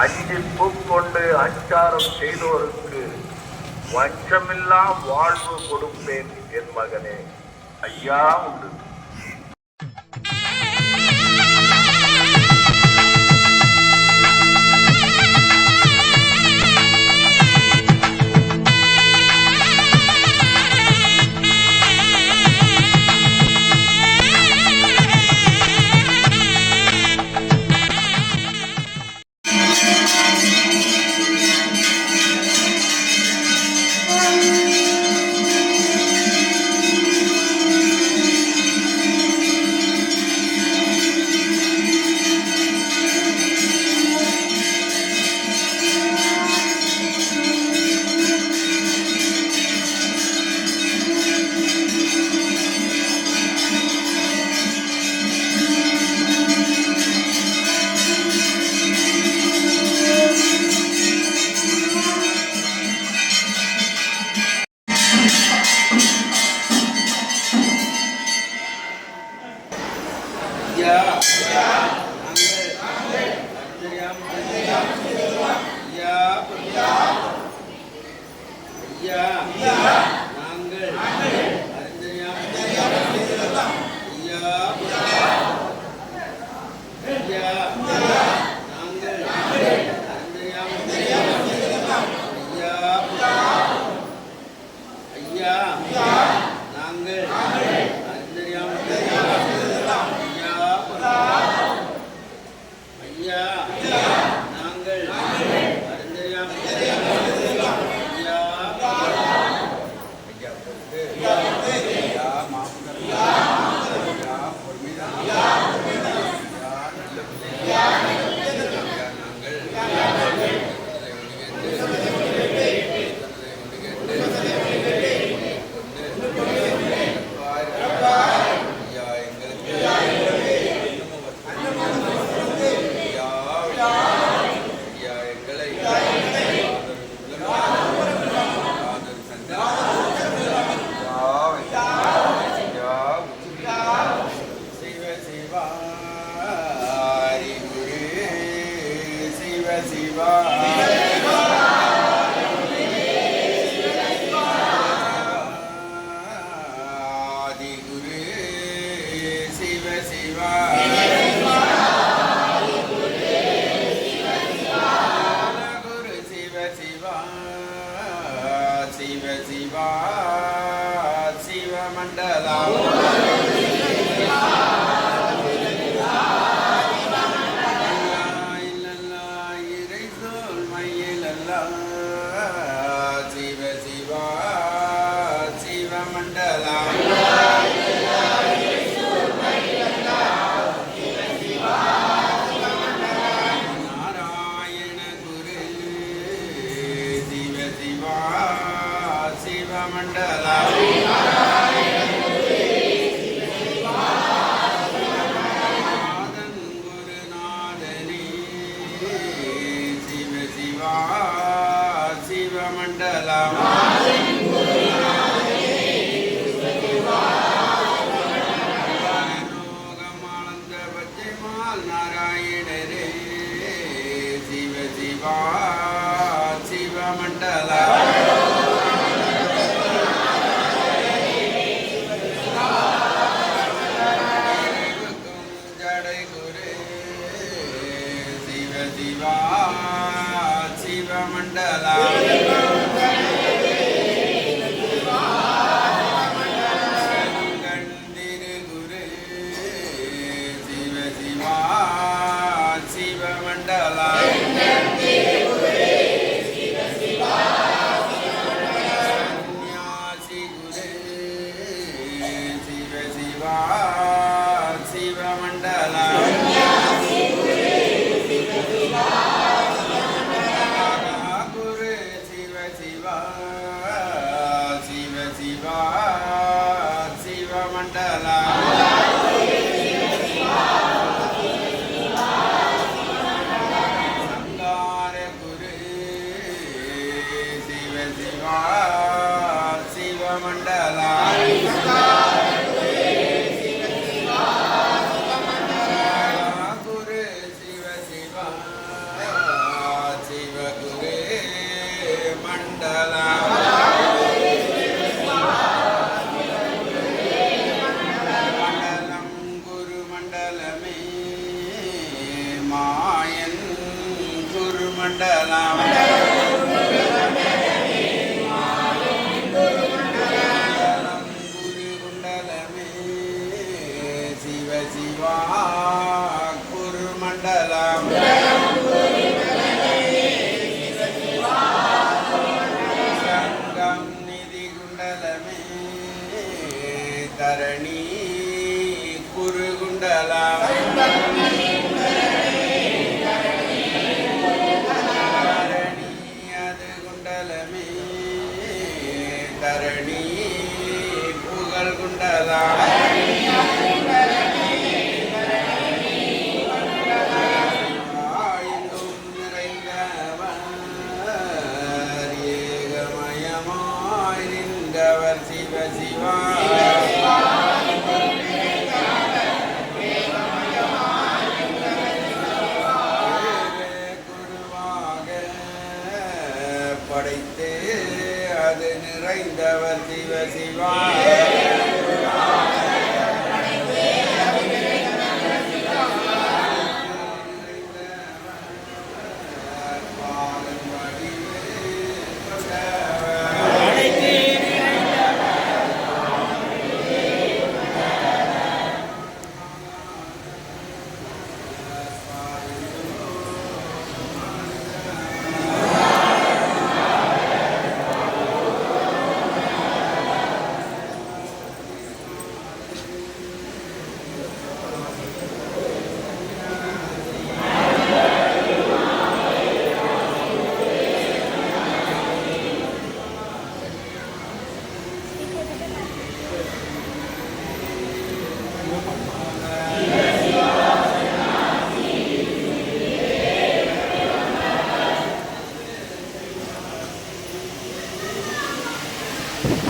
அஞ்சு பூக்கொண்டு அச்சாரம் செய்தோருக்கு வஞ்சமில்லா வாழ்வு கொடுப்பேன் என் மகனே. ஐயா உண்டு. சிவ சிவா. குரு சிவ சிவா. சிவ சிவா. சிவமண்டலா மண்டலம். படைத்து அது நிறைந்தவர் சிவ சிவா you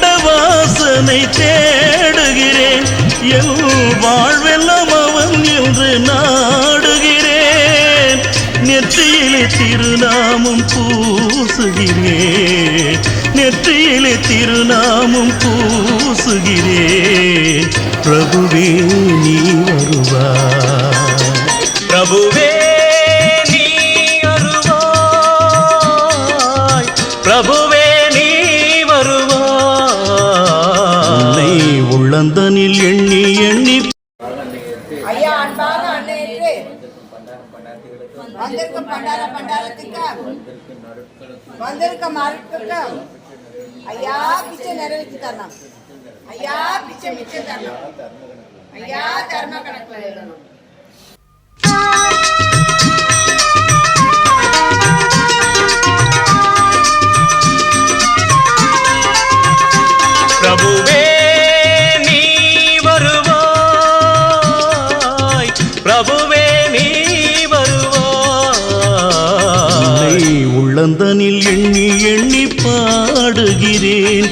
கண்ட வாசனை தேடுகிறேன். என் வாழ்வெல்லாம் அவன் என்று நாடுகிறேன். நெற்றியிலே திருநாமம் பூசுகிறேன். நெற்றியிலே திருநாமம் பூசுகிறேன். பிரபுவே நீ வருவா பிரபுவே வருவாய் எண்ணி எண்ணி ஐயா அன்பாக அன்னையற்று வந்திருக்கும் பண்டார பண்டாரத்துக்கு. வந்திருக்கும் அருட்களுக்கு ஐயா பிச்சை நிறைவேற்றி தரணும். ஐயா பிச்சை மிச்சம் தரணும். ஐயா தர்ம கணக்குல எழுதணும்.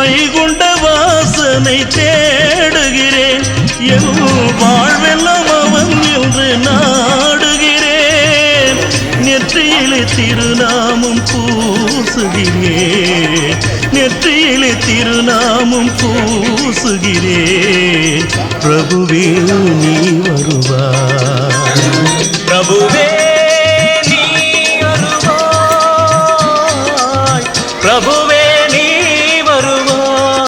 வைகுண்ட வாசனை தேடுகிறேன். என் வாழ்வெல்லாம் அவன் என்று நாடுகிறேன். நெற்றியிலே திருநாமம் பூசுகிறேன் நெற்றியிலே திருநாமம் பூசுகிறேன் பிரபுவே நீ வருவா பிரபுவே